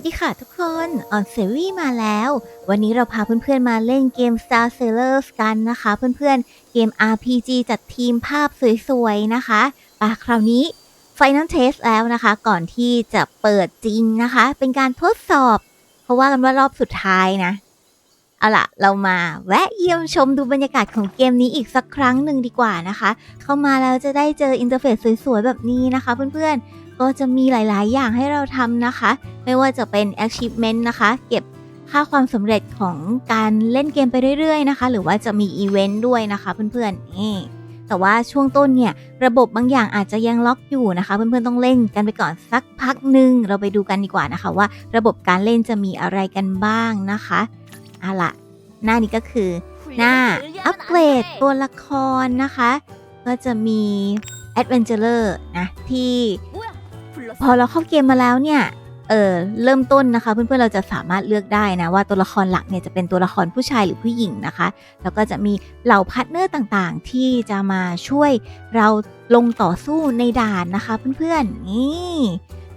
วัสดีค่ะทุกคนออนเซรี่มาแล้ว วันนี้เราพาเพื่อนๆมาเล่นเกม Star Sailors กันนะคะ เพื่อนๆ เกม RPG จัดทีมภาพสวยๆ นะคะปะคราวนี้ Final Test แล้วนะคะ ก่อนที่จะเปิดจริงนะคะ เป็นการทดสอบ เพราะว่ากันว่ารอบสุดท้ายนะ เอาล่ะ เรามาแวะเยี่ยมชมดูบรรยากาศของเกมนี้อีกสักครั้งหนึ่งดีกว่านะคะ เข้ามาแล้วจะได้เจออินเทอร์เฟซสวยๆ แบบนี้นะคะ เพื่อนๆ ก็จะมีหลาย ๆ อย่างให้เราทำนะคะ ไม่ว่าจะเป็น achievement นะคะ เก็บค่าความสำเร็จของการเล่นเกมไปเรื่อย ๆ นะคะ หรือว่าจะมีอีเวนต์ด้วยนะคะเพื่อนๆนี่แต่ว่าช่วงต้นเนี่ย ระบบบางอย่างอาจจะยังล็อกอยู่นะคะ เพื่อนๆต้องเล่นกันไปก่อนสักพักหนึ่งเราไปดูกันดีกว่านะคะ ว่า ระบบการเล่นจะมีอะไรกันบ้างนะคะเอาล่ะหน้านี้ก็คือ หน้าอัปเกรดตัวละครนะคะ ก็จะมี Adventurer นะที่ พอเราเข้าเกมมาแล้วเนี่ยเออเริ่มต้นนะคะ เพื่อนๆเราจะสามารถเลือกได้นะว่าตัวละครหลักเนี่ยจะเป็นตัวละครผู้ชายหรือผู้หญิงนะคะ แล้วก็จะมีเหล่าพาร์ทเนอร์ต่างๆ ที่จะมาช่วยเราลงต่อสู้ในด่านนะคะ เพื่อนๆนี่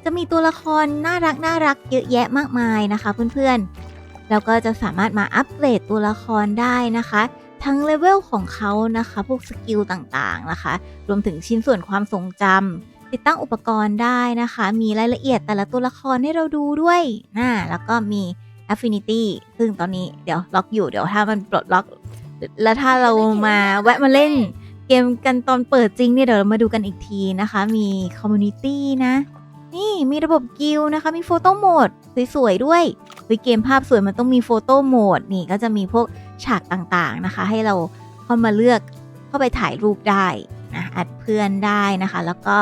จะมีตัวละครน่ารักน่ารักเยอะแยะมากมายนะคะ เพื่อนๆแล้วก็จะสามารถมาอัปเกรดตัวละครได้นะคะ ทั้งเลเวลของเขานะคะ พวกสกิลต่างๆนะคะ รวมถึงชิ้นส่วนความทรงจำ ติดตั้งอุปกรณ์ได้นะคะ มีรายละเอียดแต่ละตัวละครให้เราดูด้วยนะแล้วก็มี Affinity ซึ่งตอนนี้เดี๋ยวล็อกอยู่เดี๋ยวถ้ามันปลดล็อก แล้วถ้าเรามาแวะมาเล่นเกมกันตอนเปิดจริงเนี่ยเดี๋ยวเรามาดูกันอีกทีนะคะ มี Community นะ นี่มีระบบกิลนะคะ มีโฟโต้โหมดสวยๆด้วยเฮ้ยเกมภาพสวยมันต้องมีโฟโต้โหมดนี่ก็จะมีพวกฉากต่างๆนะคะ ให้เราเข้ามาเลือกเข้าไปถ่ายรูปได้นะอัดเพื่อนได้นะคะ แล้วก็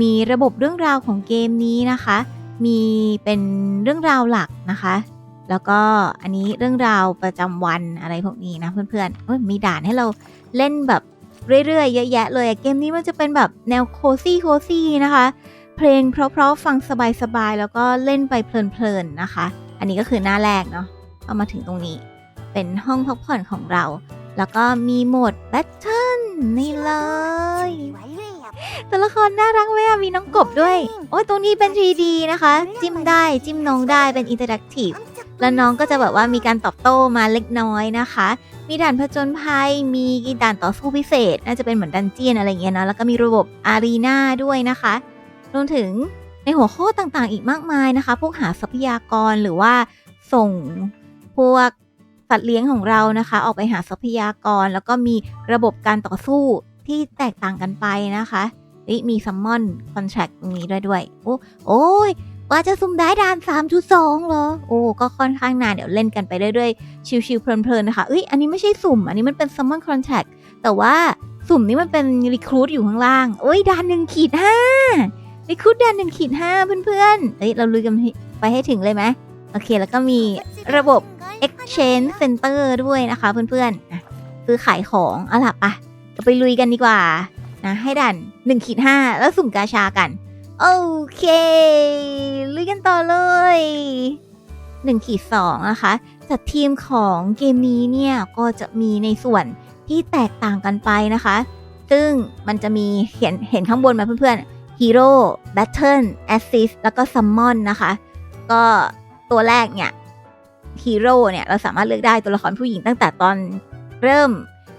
มีระบบเรื่องราวของเกมนี้นะคะ มีเป็นเรื่องราวหลักนะคะ แล้วก็อันนี้เรื่องราวประจำวันอะไรพวกนี้นะเพื่อนๆเอ้ยมีด่านให้เราเล่นแบบเรื่อยๆเยอะแยะเลยเกมนี้มันจะเป็นแบบแนวโคซี่โคซี่นะคะ เพลงเพราะๆฟังสบายๆแล้วก็เล่นไปเพลินๆนะคะ อันนี้ก็คือหน้าแรกเนาะเอามาถึงตรงนี้ เป็นห้องพักผ่อนของเรา แล้วก็มีโหมดแบทเทิลนี่เลย ตัวละครน่ารักไหมอะมีน้องกบด้วย โอ้ยตรงนี้เป็น 3D นะคะ จิ้มได้จิ้มน้องได้เป็นอินเตอร์แอคทีฟแล้วน้องก็จะแบบว่ามีการตอบโต้มาเล็กน้อยนะคะ มีด่านผจญภัย มีด่านต่อสู้พิเศษ น่าจะเป็นเหมือนดันเจียนอะไรอย่างเงี้ยเนาะแล้วก็มีระบบอารีนาด้วยนะคะ รวมถึงในหัวข้อต่างๆ อีกมากมายนะคะ พวกหาทรัพยากรหรือว่าส่งพวกสัตว์เลี้ยงของเรานะคะ ออกไปหาทรัพยากร แล้วก็มีระบบการต่อสู้ ที่แตกต่างกันไปนะคะเอ้ยมีซัมมอนคอนแทรคตรงนี้ด้วยด้วย โอ้โอ้ยกว่าจะซุ่มได้ด่าน 3.2เหรอ โอ้ ก็ค่อนข้างนาน เดี๋ยวเล่นกันไปเรื่อยๆ ชิวๆเพลินๆ นะคะเอ้ย อันนี้ไม่ใช่สุ่ม อันนี้มันเป็น summon contract แต่ว่าสุ่มนี้มันเป็น recruit อยู่ข้างล่างเอ้ยด่านหนึ่งขีดห้า recruit ด่านหนึ่งขีดห้าเพื่อนๆ เอ้ย เราลุยกันไปให้ถึงเลยไหมโอเค แล้วก็มีระบบ exchange center ด้วยนะคะเพื่อนๆ ซื้อขายของอาล่ะปะ เราไปลุยกันดีกว่านะให้ด่าน1ขีด5แล้วสุ่มกาชากัน โอเค ลุยกันต่อเลย1ขีด2นะคะจัดทีมของเกมนี้เนี่ยก็จะมีในส่วนที่แตกต่างกันไปนะคะ ซึ่งมันจะมีเห็นเห็นข้างบนมาเพื่อนๆ Hero Battle Assist แล้วก็ Summon นะคะ ก็ตัวแรกเนี่ย Hero เนี่ยเราสามารถเลือกได้ตัวละครผู้หญิงตั้งแต่ตอนเริ่ม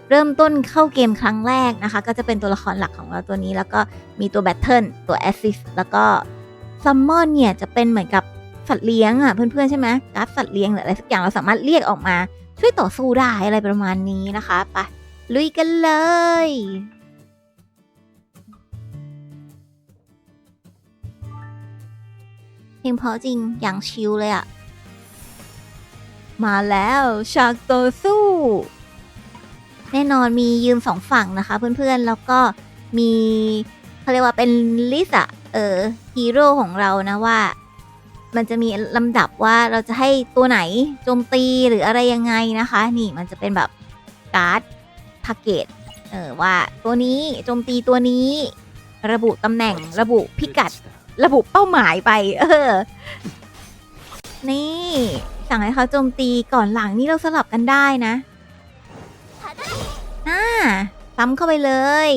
เริ่มต้นเข้าเกมครั้งแรกนะคะ ก็จะเป็นตัวละครหลักของเราตัวนี้ แล้วก็มีตัวแบทเทิลตัวแอสซิสแล้วก็ซัมมอนเนี่ยจะเป็นเหมือนกับสัตว์เลี้ยงอะเพื่อนๆใช่ไหมการ์ดสัตว์เลี้ยงหรืออะไรสักอย่างเราสามารถเรียกออกมา ช่วยต่อสู้ได้อะไรประมาณนี้นะคะไปลุยกันเลยเพลงเพราะจริงอย่างชิลเลยอะมาแล้วฉากต่อสู้ แน่นอนมียืนสองฝั่งนะคะเพื่อนๆ แล้วก็มีเขาเรียกว่าเป็นลิสอะเออฮีโร่ของเรานะว่า มันจะมีลำดับว่าเราจะให้ตัวไหนโจมตีหรืออะไรยังไงนะคะ นี่มันจะเป็นแบบการ์ดทาร์เกตเออว่าตัวนี้โจมตีตัวนี้ ระบุตำแหน่งระบุพิกัด ระบุเป้าหมายไป เออ นี่ สั่งให้เขาโจมตีก่อนหลังนี่เราสลับกันได้นะ ซ้ำเข้าไปเลย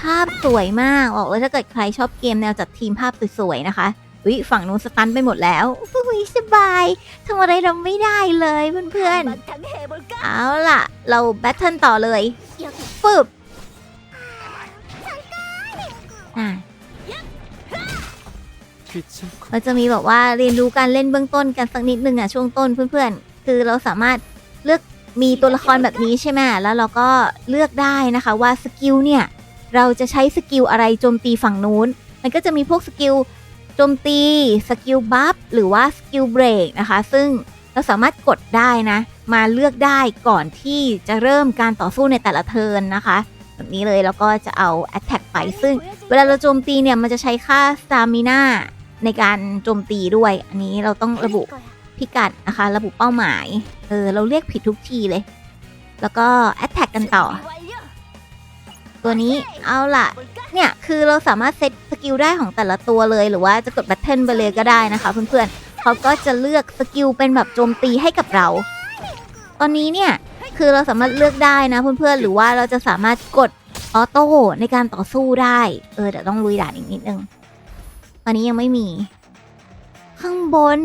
ภาพสวยมากบอกเลยถ้าเกิดใครชอบเกมแนวจัดทีมภาพสวยๆนะคะวิฝั่งนู้นสตันไปหมดแล้วอุ้ยสบายทำอะไรเราไม่ได้เลยเพื่อนๆเอาล่ะ เราแบทเทิลต่อเลยฟึบอะเราจะมีแบบว่าเรียนรู้การเล่นเบื้องต้นกันสักนิดนึงอะช่วงต้นเพื่อนๆ คือเราสามารถเลือก มีตัวละครแบบนี้ใช่ไหมแล้วเราก็เลือกได้นะคะว่าสกิลเนี่ย เราจะใช้สกิลอะไรโจมตีฝั่งนู้น มันก็จะมีพวกสกิลโจมตี สกิลบัฟหรือว่าสกิลเบรกนะคะ ซึ่งเราสามารถกดได้นะ มาเลือกได้ก่อนที่จะเริ่มการต่อสู้ในแต่ละเทิร์นนะคะ แบบนี้เลยแล้วก็จะเอา Attack ไป ซึ่งเวลาเราโจมตีเนี่ย มันจะใช้ค่า Stamina ในการโจมตีด้วย อันนี้เราต้องระบุ พิกัดนะคะ ระบุเป้าหมาย เออ เราเรียกผิดทุกทีเลย แล้วก็ Attack กันต่อ ตัวนี้เอาล่ะ เนี่ยคือเราสามารถเซตสกิลได้ของแต่ละตัวเลย หรือว่าจะกดแบทเทิลไปเลยก็ได้นะคะเพื่อนๆเขาก็จะเลือกสกิลเป็นแบบโจมตีให้กับเรา ตอนนี้เนี่ยคือเราสามารถเลือกได้นะเพื่อนๆ หรือว่าเราจะสามารถกดออโต้ในการต่อสู้ได้ เออเดี๋ยวต้องลุยด่านอีกนิดนึง ตอนนี้ยังไม่มี ข้างบน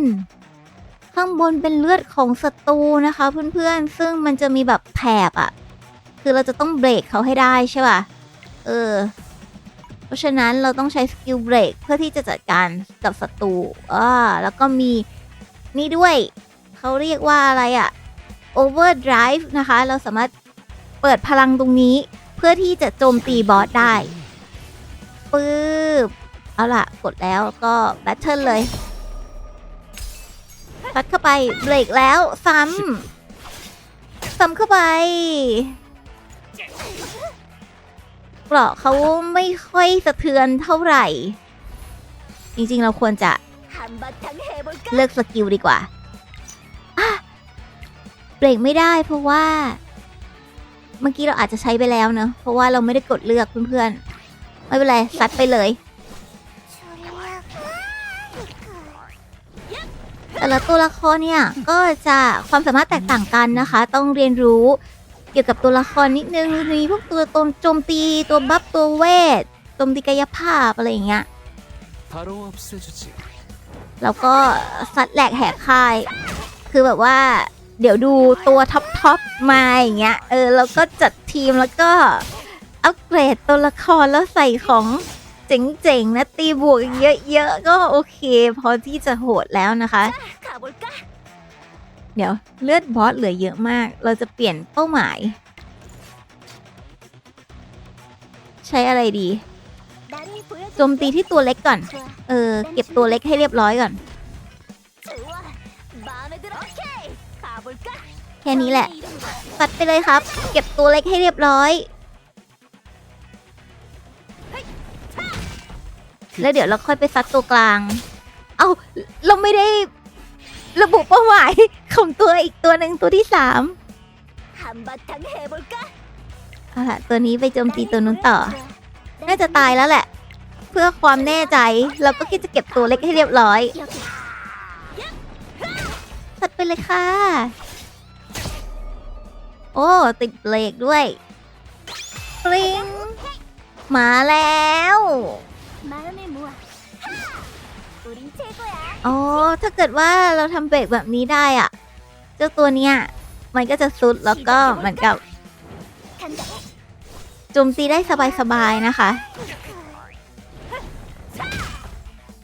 ข้างบนเป็นเลือดของศัตรูนะคะ เพื่อนๆ ซึ่งมันจะมีแบบแถบอะคือเราจะต้องเบรกเขาให้ได้ใช่ป่ะ เออ เพราะฉะนั้นเราต้องใช้สกิลเบรกเพื่อที่จะจัดการกับศัตรูอ่าแล้วก็มีนี่ด้วยเขาเรียกว่าอะไรอะ overdrive นะคะ เราสามารถเปิดพลังตรงนี้เพื่อที่จะโจมตีบอสได้ปึ๊บเอาล่ะ กดแล้วก็แบทเทิลเลย พัดเข้าไป เบรกแล้ว ซ้ำซ้ำเข้าไปเกราะเขาไม่ค่อยสะเทือนเท่าไหร่ จริงๆเราควรจะเลือกสกิลดีกว่าเบรกไม่ได้เพราะว่า เมื่อกี้เราอาจจะใช้ไปแล้วเนอะเพราะว่าเราไม่ได้กดเลือกเพื่อนๆ ไม่เป็นไรซัดไปเลย แต่ละตัวละครเนี่ย ก็จะความสามารถแตกต่างกันนะคะ ต้องเรียนรู้เกี่ยวกับตัวละครนิดนึงมีพวกตัวตมโจมตีตัวบัฟตัวเวทตมตีกายภาพอะไรอย่างเงี้ยแล้วก็สัตว์แหลกแหกคาย คือแบบว่า เดี๋ยวดูตัวท็อปท็อปมาอย่างเงี้ยเออแล้วก็จัดทีมแล้วก็อัปเกรดตัวละครแล้วใส่ของ เจ๋งๆนะตีบวกเยอะๆก็โอเค พอที่จะโหดแล้วนะคะ เดี๋ยวเลือดบอสเหลือเยอะมาก เราจะเปลี่ยนเป้าหมาย ใช้อะไรดีโจมตีที่ตัวเล็กก่อน เออ เก็บตัวเล็กให้เรียบร้อยก่อน แค่นี้แหละตัดไปเลยครับ เก็บตัวเล็กให้เรียบร้อย แล้วเดี๋ยวเราค่อยไปซัดตัวกลาง เอาเราไม่ได้ระบุเป้าหมายของตัวอีกตัวหนึ่งตัวที่สามเอาล่ะตัวนี้ไปโจมตีตัวนู้นต่อ น่าจะตายแล้วแหละ เพื่อความแน่ใจเราก็คิดจะเก็บตัวเล็กให้เรียบร้อยตัดไปเลยค่ะ โอ้ติดเบรกด้วยปริงมาแล้ว อ๋อ ถ้าเกิดว่าเราทำเบรกแบบนี้ได้อะเจ้าตัวเนี้ย มันก็จะซุดแล้วก็เหมือนกับโจมตีได้สบายๆนะคะ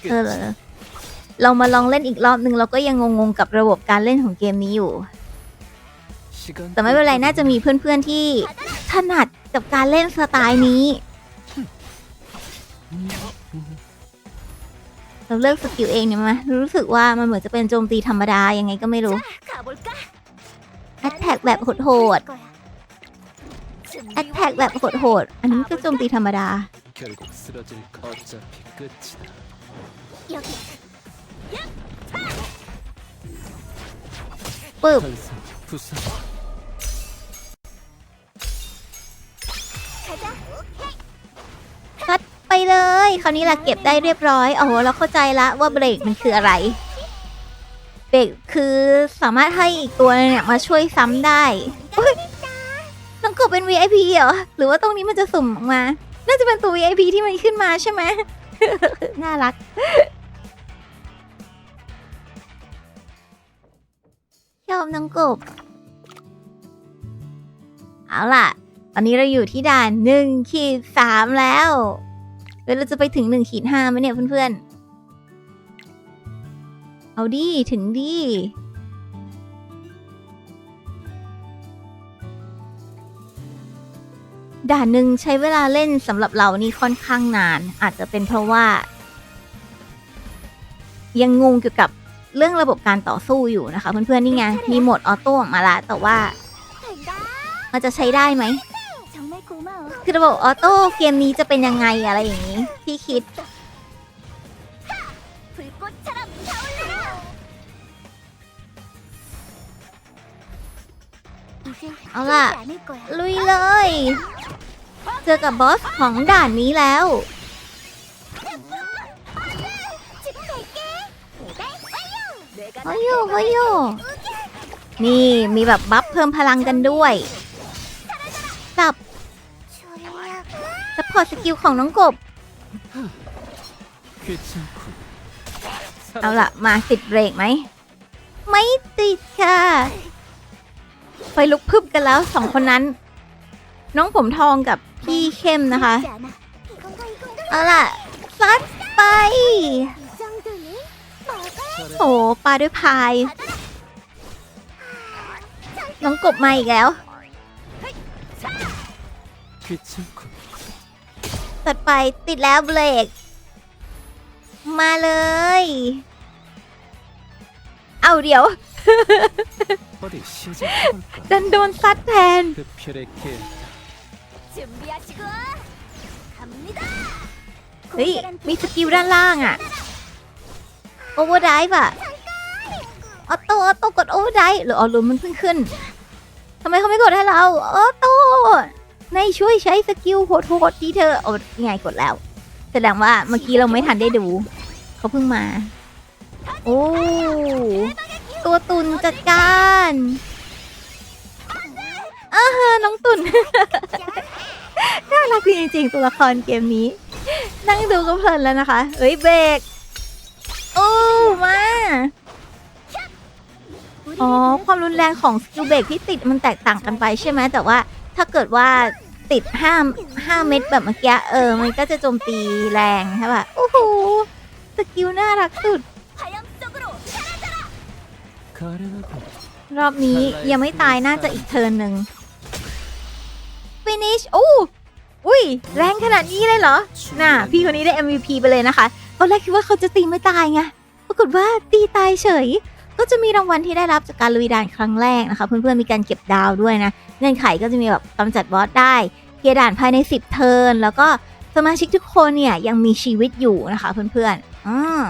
เออเรามาลองเล่นอีกรอบหนึ่งเราก็ยังงงๆกับระบบการเล่นของเกมนี้อยู่시간แต่ไม่เป็นไรน่าจะมีเพื่อนๆที่ถนัดกับการเล่นสไตล์นี้ เราเลิอกสกิลเองเนี่ยมั้ยรู้สึกว่ามันเหมือนจะเป็นโจมตีธรรมดายังไงก็ไม่รู้แอตแทกแบบโหดๆแอตแทกแบบโหดๆอันนี้ก็โจมตีธรรมดาปึ๊บ คราวนี้ละเก็บได้เรียบร้อยโอ้โหเราเข้าใจละว่าเบรกมันคืออะไร เบรกคือสามารถให้อีกตัวเนี่ยมาช่วยซ้ำได้น้องกบเป็น VIP เหรอหรือว่าตรงนี้มันจะสุ่มออกมา น่าจะเป็นตัว VIP ที่มันขึ้นมาใช่ไหมน่ารักชอบน้องกบ เอาล่ะ ตอนนี้เราอยู่ที่ด่านหนึ่งขีดสามแล้ว ฮ้ยเราจะไปถึง1นขีดห้าไหมเนี่ยเพื่อนๆ เอาดีถึงดีด่านหนึ่งใช้เวลาเล่นสำหรับเรานี่ค่อนข้างนาน อาจจะเป็นเพราะว่า ยังงงเกี่ยวกับเรื่องระบบการต่อสู้อยู่นะคะ เพื่อนๆนี่ไงมีโหมดออโต้ออกมาละแต่ว่า มันจะใช้ได้ไหม คือระบบออโต้เกมนี้จะเป็นยังไงอะไรอย่างนี้ที่คิด เอาล่ะ ลุยเลย เจอกับบอสของด่านนี้แล้วเฮโยเฮโยนี่มีแบบบัฟเพิ่มพลังกันด้วย อสกิลของน้องกบ เอาละมาติดเบรกไหม ไม่ติดค่ะ ไฟลุกพึบกันแล้วสองคนนั้น น้องผมทองกับพี่เข้มนะคะ เอาล่ะซัดไป โหปลาด้วยพาย น้องกบมาอีกแล้วัดไปติดแล้วเบรก มาเลย เอาเดี๋ยว ดันโดนซัดแทน เฮ้ย มีสกิลด้านล่างอะโอเวอร์ไดฟ์อะออโต้ออโต้กดโอเวอร์ไดฟ์หรือออลุมมันเพิ่งขึ้นทำไมเขาไม่กดให้เราออโต้ ในช่วยใช้สกิลโหดๆที่เธอโอ้ยังไงกดแล้ว แสดงว่าเมื่อกี้เราไม่ทันได้ดู เขาเพิ่งมา โอ้ ตัวตุนจัดการอาน้องตุนน่ารักจริงๆตัวละครเกมนี้ นั่งดูก็เพลินแล้วนะคะเอ้ยเบรกโอ้มาอ๋อ ความรุนแรงของสกิลเบรกที่ติดมันแตกต่างกันไปใช่ไหมแต่ว่า ถ้าเกิดว่าติดห้าห้าเม็ดแบบเมื่อกี้เออ มันก็จะโจมตีแรงใช่ป่ะโอ้โหสกิลน่ารักสุด รอบนี้ยังไม่ตายน่าจะอีกเทิร์นหนึ่ง finish โอ้อุ้ย แรงขนาดนี้เลยเหรอ น่าพี่คนนี้ได้ MVP ไปเลยนะคะ ตอนแรกคิดว่าเขาจะตีไม่ตายไง ปรากฏว่าตีตายเฉย ก็จะมีรางวัลที่ได้รับจากการลุยด่านครั้งแรกนะคะ เพื่อนๆมีการเก็บดาวด้วยนะเงื่อนไขก็จะมีแบบกำจัดบอสได้เคลียร์ด่านภายใน 10 เทิร์นแล้วก็สมาชิกทุกคนเนี่ยยังมีชีวิตอยู่นะคะเพื่อนๆอืม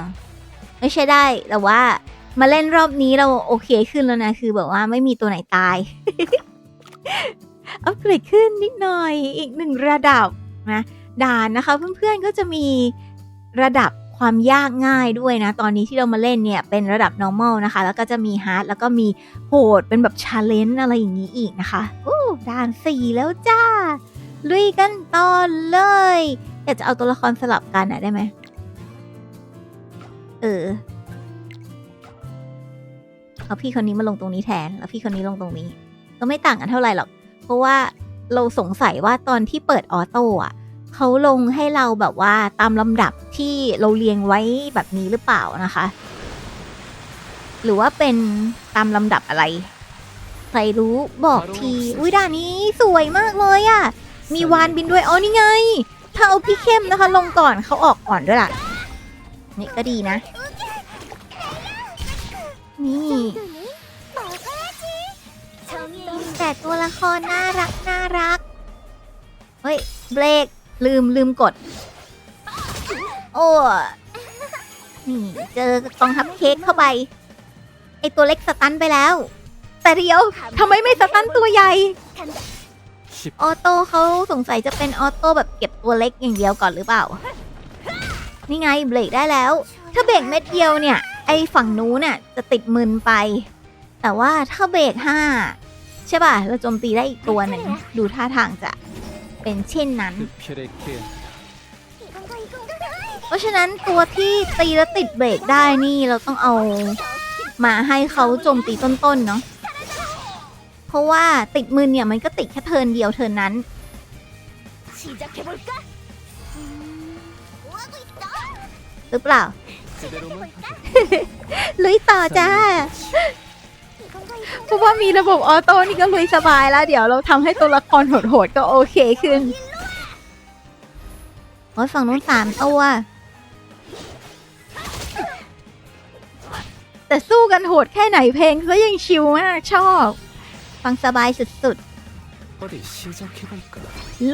ไม่ใช่ได้แต่ว่ามาเล่นรอบนี้เราโอเคขึ้นแล้วนะ คือแบบว่าไม่มีตัวไหนตาย อัปเกรดขึ้นนิดหน่อยอีกหนึ่งระดับนะด่านนะคะ เพื่อนๆก็จะมีระดับ ความยากง่ายด้วยนะ ตอนนี้ที่เรามาเล่นเนี่ยเป็นระดับ normal นะคะ แล้วก็จะมี hard แล้วก็มีโหดเป็นแบบ challenge อะไรอย่างนี้อีกนะคะอู้ด่านสี่แล้วจ้า ลุยกันต่อเลยอยากจะเอาตัวละครสลับกันอะได้ไหมเออเอาพี่คนนี้มาลงตรงนี้แทน แล้วพี่คนนี้ลงตรงนี้ ก็ไม่ต่างกันเท่าไหร่หรอก เพราะว่าเราสงสัยว่าตอนที่เปิดออโต้อะ เขาลงให้เราแบบว่าตามลำดับที่เราเรียงไว้แบบนี้หรือเปล่านะคะ หรือว่าเป็นตามลำดับอะไร ใครรู้บอกทีอุ้ยด่านี้สวยมากเลยอะ่ะ มีวานบินด้วยอ๋อนี่ไง ถ้าเอาพี่เข้มนะคะ ลงก่อนเขาออกก่อนด้วยล่ะ นี่ก็ดีนะ นี่แต่ตัวละครน่ารักน่ารัก เฮ้ย เบรก ลืมลืมกด โอ้ นี่เจอกองทัพเค้กเข้าไป ไอตัวเล็กสตันไปแล้ว แต่เดียวทำไมไม่สตันตัวใหญ่.ออโต้เขาสงสัยจะเป็นออโต้แบบเก็บตัวเล็กอย่างเดียวก่อนหรือเปล่า นี่ไงเบรกได้แล้ว ถ้าเบรกเม็ดเดียวเนี่ย ไอฝั่งนู้นน่ะจะติดมึนไป แต่ว่าถ้าเบรกห้าใช่ป่ะ เราโจมตีได้อีกตัวหนึ่งดูท่าทางจะ เป็นเช่นนั้น เพราะฉะนั้นตัวที่ตีแล้วติดเบรกได้นี่เราต้องเอามาให้เขาโจมตีต้นๆเนาะ เพราะว่าติดมือเนี่ยมันก็ติดแค่เทินเดียวเทินนั้น หรือเปล่า ลุยต่อจ้า เพราะว่ามีระบบออโต้นี่ก็ลุยสบายแล้ว เดี๋ยวเราทำให้ตัวละครโหดๆก็โอเคขึ้นโอ้ฝั่งนู้นสามตัวแต่สู้กันโหดแค่ไหนเพลงก็ยังชิลมากชอบ ฟังสบายสุดๆ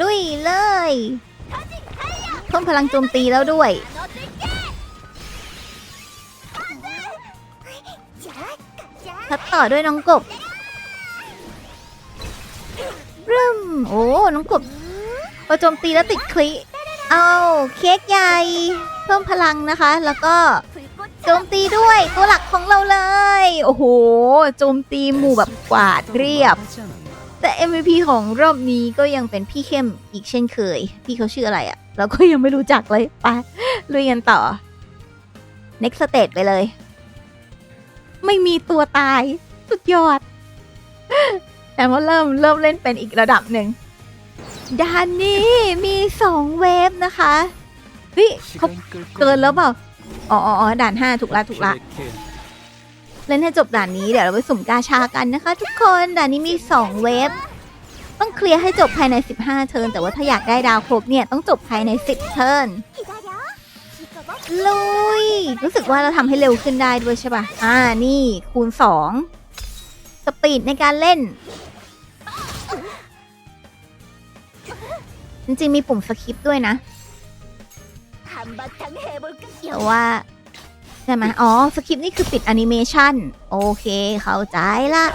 ลุยเลย เพิ่มพลังโจมตีแล้วด้วย่อด้วยน้องกบรึมโอ้น้องกบพอโจมตีแล้วติดคลิเอาเค้กใหญ่ เพิ่มพลังนะคะ แล้วก็โจมตีด้วยตัวหลักของเราเลย โอ้โหโจมตีหมู่แบบกวาดเรียบ แต่ MVP ของรอบนี้ก็ยังเป็นพี่เข้มอีกเช่นเคย พี่เขาชื่ออะไรอะเราก็ยังไม่รู้จักเลยไปลุยกันต่อ next stage ไปเลย ไม่มีตัวตาย สุดยอด แต่ว่าเริ่มเริ่มเล่นเป็นอีกระดับหนึ่งด่านนี้มีสองเวฟนะคะเฮ้ยเขาเกินแล้วเปล่าอ๋ออ๋อด่านห้าถูกละถูกละเล่นให้จบด่านนี้เดี๋ยวเราไปสุ่มกาชากันนะคะ ทุกคนด่านนี้มีสองเวฟต้องเคลียร์ให้จบภายใน 15 เทิร์นแต่ว่าถ้าอยากได้ดาวครบเนี่ยต้องจบภายใน 10 เทิร์นลุยรู้สึกว่าเราทำให้เร็วขึ้นได้ด้วยใช่ป่ะ อ่านี่คูณ 2 สปีดในการเล่น จริงๆมีปุ่มสคริปด้วยนะแต่ว่าใช่ไหมอ๋อสคริปนี่คือปิดแอนิเมชันโอเค เข้าใจละ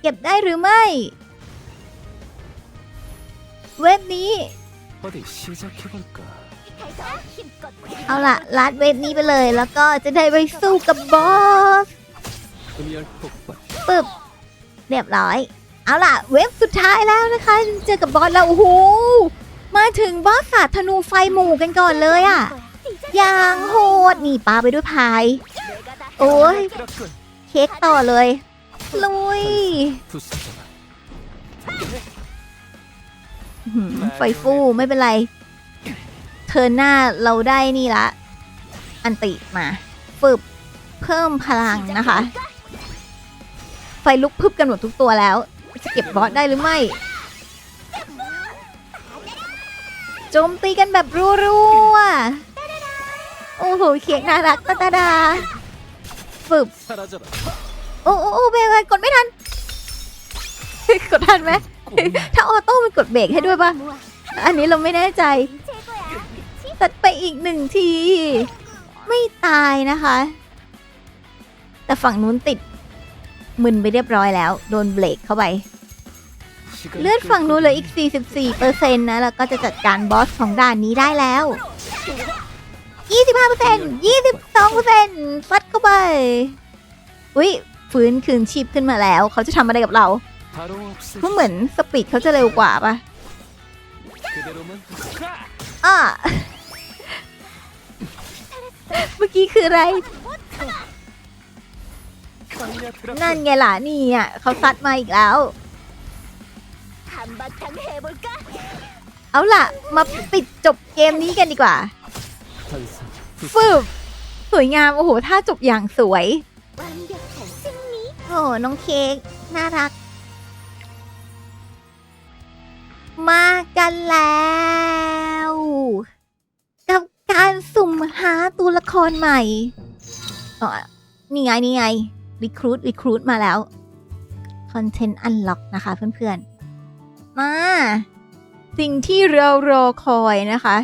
เก็บได้หรือไม่ เว็บนี้เอาละลัดเว็บนี้ไปเลย แล้วก็จะได้ไปสู้กับบอส ปึ๊บเรียบร้อย เอาล่ะ เว็บสุดท้ายแล้วนะคะ เจอกับบอสแล้วโอ้โหมาถึงบอสขาดธนูไฟหมู่กันก่อนเลยอะอย่างโหดนี่ปาไปด้วยพาย โอ้ยเค้กต่อเลย ลุยไฟฟูไม่เป็นไร เธอหน้าเราได้นี่ละ อันติมา ฝึบเพิ่มพลังนะคะ ไฟลุกพึบกันหมดทุกตัวแล้ว จะเก็บบอสได้หรือไม่ โจมตีกันแบบรัวๆ โอ้โหเขียงน่ารักตาตาดาฝึบโอ้โอ้เบรกกดไม่ทัน กดทันไหม ถ้าออโต้มันกดเบรกให้ด้วยป่ะ อันนี้เราไม่แน่ใจ ตัดไปอีกหนึ่งที ไม่ตายนะคะ แต่ฝั่งนู้นติด มึนไปเรียบร้อยแล้ว โดนเบรกเข้าไป เลือดฝั่งนู้นเหลืออีก 44เปอร์เซ็นต์นะ แล้วก็จะจัดการบอสของด่านนี้ได้แล้ว 25เปอร์เซ็นต์22เปอร์เซ็นต์ฟัดเข้าไป อุ้ยฟื้นคืนชีพขึ้นมาแล้ว เขาจะทำอะไรกับเราเขาเหมือนสปีดเขาจะเร็วกว่าปะอะเมื่อกี้คืออะไร นั่นไงล่ะนี่อะเขาซัดมาอีกแล้ว เอาล่ะ มาปิดจบเกมนี้กันดีกว่าฟืบสวยงาม โอ้โหถ้าจบอย่างสวย โอ้น้องเค้กน่ารัก มากันแล้ว กับการสุ่มหาตัวละครใหม่อ๋อนี่ไง นี่ไง รีครูดรีครูดมาแล้วคอนเทนต์อันล็อกนะคะเพื่อนๆ มา สิ่งที่เรารอคอยนะคะ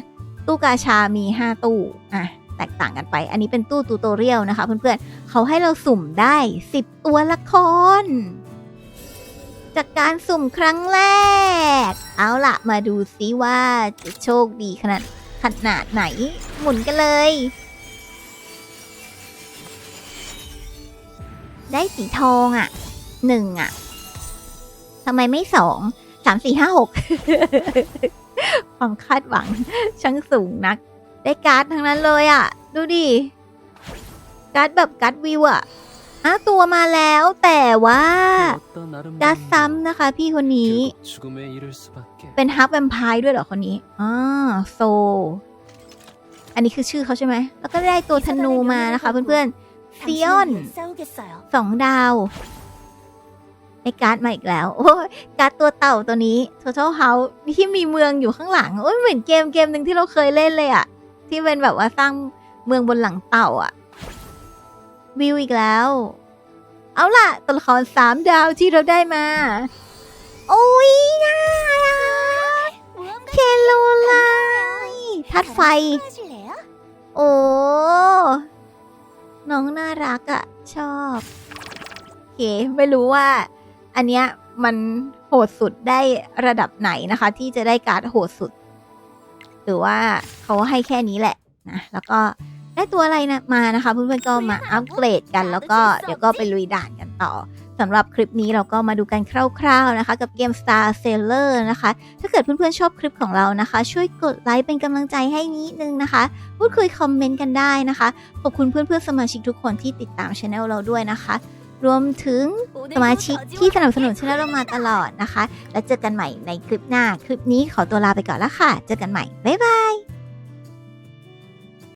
ตู้กาชามี 5 ตู้อะแตกต่างกันไป อันนี้เป็นตู้ตูโตเรียลนะคะเพื่อนๆเขาให้เราสุ่มได้ 10 ตัวละคร จากการสุ่มครั้งแรก เอาล่ะมาดูซิว่าจะโชคดีขนาดขนาดไหน หมุนกันเลย ได้สีทองอะหนึ่งอะทำไมไม่สองสามสี่ห้าหกความคาดหวังช่างสูงนัก ได้การ์ดทั้งนั้นเลยอะ ดูดิการ์ดแบบการ์ดวิวอะอ้าตัวมาแล้วแต่ว่าการ์ดซ้ำนะคะ พี่คนนี้ เป็นฮับแวมไพร์ด้วยเหรอคนนี้อ่าโซ อันนี้คือชื่อเขาใช่ไหมแล้วก็ได้ตัวธนูมานะคะเพื่อนๆ ซิออนสองดาวไอการ์ดมาอีกแล้ว โอ้การ์ดตัวเต่าตัวนี้ Total House ที่มีเมืองอยู่ข้างหลัง โอ้ยเหมือนเกมเกมหนึ่งที่เราเคยเล่นเลยอะที่เป็นแบบว่าสร้างเมืองบนหลังเต่าอะวิวอีกแล้ว เอาล่ะตัวละครสามดาวที่เราได้มา โอ้ยน่ารักเคโลไลทัดไฟ โอ้ น้องน่ารักอะ่ะชอบโอเคไม่รู้ว่า อันเนี้ยมันโหดสุดได้ระดับไหนนะคะ ที่จะได้การ์ดโหดสุด หรือว่าเขาให้แค่นี้แหละนะแล้วก็ได้ตัวอะไรนะมานะคะเพื่อนๆก็มาอัปเกรดกัน แล้วก็เดี๋ยวก็ไปลุยด่านกันต่อ สำหรับคลิปนี้เราก็มาดูกันคร่าวๆนะคะ กับเกม Star Sailor นะคะ ถ้าเกิดเพื่อนๆชอบคลิปของเรานะคะ ช่วยกดไลค์เป็นกำลังใจให้นิดนึงนะคะ พูดคุยคอมเมนต์กันได้นะคะ ขอบคุณเพื่อนๆสมาชิกทุกคนที่ติดตามช anel เราด้วยนะคะ รวมถึงสมาชิกที่สนับสนุนช anel เรามาตลอดนะคะ แล้วเจอกันใหม่ในคลิปหน้า คลิปนี้ขอตัวลาไปก่อนล้วค่ะ เจอกันใหม่ บ๊ายบาย